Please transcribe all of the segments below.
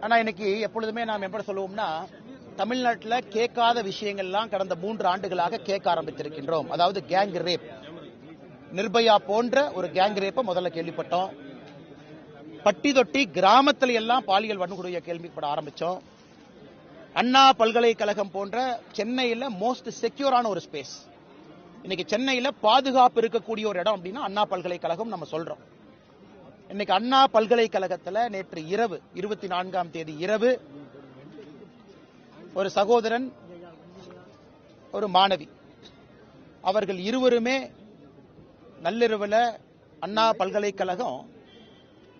ஆனா இன்னைக்கு எப்பொழுதுமே நாம் எப்படி சொல்லுவோம்னா தமிழ்நாட்டில் கேட்காத விஷயங்கள்லாம் கடந்த மூன்று ஆண்டுகளாக கேட்க ஆரம்பித்திருக்கின்றோம். அதாவது கேங் ரேப் நிர்பயா போன்ற ஒரு கேங் ரேப்பை முதல்ல கேள்விப்பட்டோம். பட்டி தொட்டி கிராமத்துல எல்லாம் பாலியல் வன்கொடுமையை கேள்விப்பட ஆரம்பிச்சோம். அண்ணா பல்கலைக்கழகம் போன்ற சென்னையில் மோஸ்ட் செக்யூரான ஒரு ஸ்பேஸ் இன்னைக்கு சென்னையில பாதுகாப்பு இருக்கக்கூடிய ஒரு இடம் அப்படின்னா அண்ணா பல்கலைக்கழகம் நம்ம சொல்றோம். இன்னைக்கு அண்ணா பல்கலைக்கழகத்துல நேற்று இரவு இருபத்தி நான்காம் தேதி இரவு ஒரு சகோதரன் ஒரு மாணவி. அவர்கள் இருவருமே நள்ளிரவுல அண்ணா பல்கலைக்கழகம்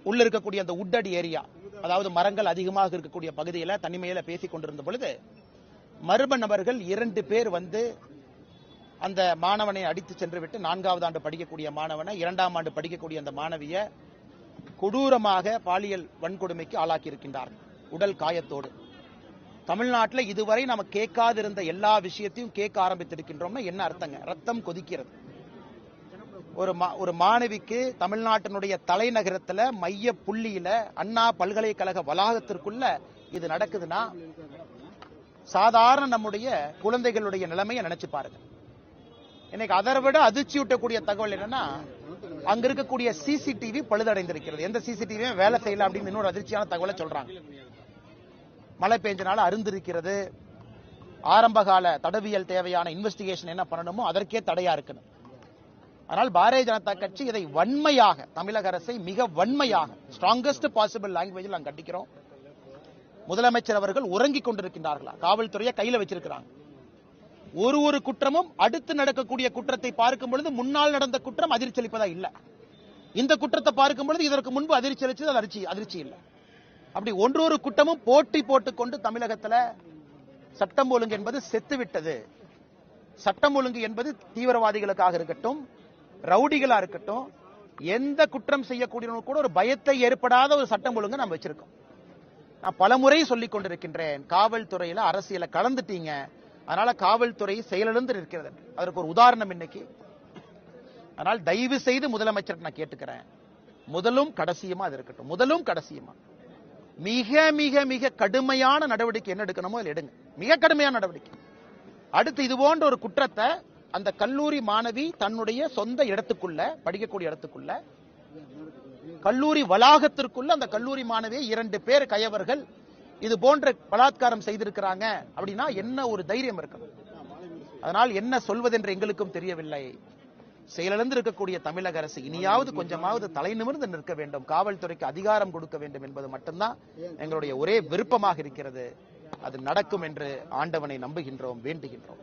உள்ள இருக்கக்கூடிய அந்த உட்டடி ஏரியா அதாவது மரங்கள் அதிகமாக இருக்கக்கூடிய பகுதியில தனிமையில பேசிக் கொண்டிருந்த பொழுது மர்ம நபர்கள் இரண்டு பேர் வந்து அந்த மாணவனை அடித்து சென்று விட்டு நான்காவது ஆண்டு படிக்கக்கூடிய மாணவனை இரண்டாம் ஆண்டு படிக்கக்கூடிய அந்த மாணவியை கொடூரமாக பாலியல் வன்கொடுமைக்கு ஆளாக்கி இருக்கின்றார் உடல் காயத்தோடு. தமிழ்நாட்டில் இதுவரை நம்ம கேட்காதிருந்த எல்லா விஷயத்தையும் கேட்க ஆரம்பித்திருக்கின்றோம்னா என்ன அர்த்தங்க? ரத்தம் கொதிக்கிறது. ஒரு மா- ஒரு மாணவிக்கு தமிழ்நாட்டினுடைய தலைநகரத்துல மைய புள்ளியில அண்ணா பல்கலைக்கழக வளாகத்திற்குள்ள இது நடக்குதுன்னா சாதாரண நம்முடைய குழந்தைகளுடைய நிலைமையை நினைச்சு பாருங்க. இன்னைக்கு அதை விட அதிர்ச்சியூட்டக்கூடிய தகவல் என்னன்னா அங்க இருக்கக்கூடிய சிசிடிவி பழுதடைந்திருக்கிறது. எந்த சிசிடிவியும் வேலை செய்யல அப்படின்னு இன்னொரு அதிர்ச்சியான தகவலை சொல்றாங்க. மழை பெஞ்சனால அருந்திருக்கிறது. ஆரம்பகால தடவியல் தேவையான இன்வெஸ்டிகேஷன் என்ன பண்ணணுமோ அதற்கே தடையா இருக்கணும். ஆனால் பாரதிய ஜனதா கட்சி இதை வன்மையாக தமிழக அரசை மிக வன்மையாக ஸ்ட்ராங்கஸ்ட் பாசிபிள் லாங்குவேஜில் நாங்கள் கண்டிக்கிறோம். முதலமைச்சர் அவர்கள் உறங்கிக் கொண்டிருக்கின்றார்களா? காவல்துறையை கையில வச்சிருக்கிறாங்க. ஒரு ஒரு குற்றமும் அடுத்து நடக்கக்கூடிய குற்றத்தை பார்க்கும் பொழுது முன்னால் நடந்த குற்றம் அதிர்ச்சி அளிப்பதா இல்ல. இந்த குற்றத்தை பார்க்கும் பொழுது இதற்கு முன்பு அதிர்ச்சி அளிச்சது அது அதிர்ச்சி அதிர்ச்சி இல்ல. அப்படி ஒன்று ஒரு குற்றமும் போட்டி போட்டுக்கொண்டு தமிழகத்துல சட்டம் ஒழுங்கு என்பது செத்து விட்டது சட்டம் ஒழுங்கு என்பது தீவிரவாதிகளுக்காக இருக்கட்டும் ரவுடிகளா இருக்கட்டும் எந்த குற்றம் செய்யக்கூடியவங்க கூட ஒரு பயத்தை ஏற்படாத ஒரு சட்டம் ஒழுங்கு நம்ம வச்சிருக்கோம். நான் பலமுறை சொல்லிக் கொண்டிருக்கின்றேன் காவல்துறையில அரசியல கலந்துட்டீங்க அதனால காவல்துறை செயலிழந்து நிற்கிறது அதற்கு ஒரு உதாரணம் இன்னைக்கு. அதனால் தயவு செய்து முதலமைச்சர் நான் கேட்டுக்கிறேன். முதலும் கடைசியுமா அது இருக்கட்டும். முதலும் கடைசியுமா. மிக மிக மிக கடுமையான நடவடிக்கை என்ன எடுக்கணுமோ அதில் எடுங்க. மிக கடுமையான நடவடிக்கை. அடுத்து இது போன்ற ஒரு குற்றத்தை அந்த கல்லூரி மாணவி தன்னுடைய சொந்த இடத்துக்குள்ள படிக்கக்கூடிய இடத்துக்குள்ள கல்லூரி வளாகத்திற்குள்ள அந்த கல்லூரி மாணவியை இரண்டு பேர் கயவர்கள் இது போன்ற பலாத்காரம் செய்திருக்கிறாங்க அப்படின்னா என்ன ஒரு தைரியம் இருக்கணும் அதனால் என்ன சொல்வதென்று எங்களுக்கும் தெரியவில்லை. செயலிழந்து இருக்கக்கூடிய தமிழக அரசு இனியாவது கொஞ்சமாவது தலை நிமிர்ந்து நிற்க வேண்டும். காவல்துறைக்கு அதிகாரம் கொடுக்க வேண்டும் என்பது மட்டும்தான் எங்களுடைய ஒரே விருப்பமாக இருக்கிறது. அது நடக்கும் என்று ஆண்டவனை நம்புகின்றோம் வேண்டுகின்றோம்.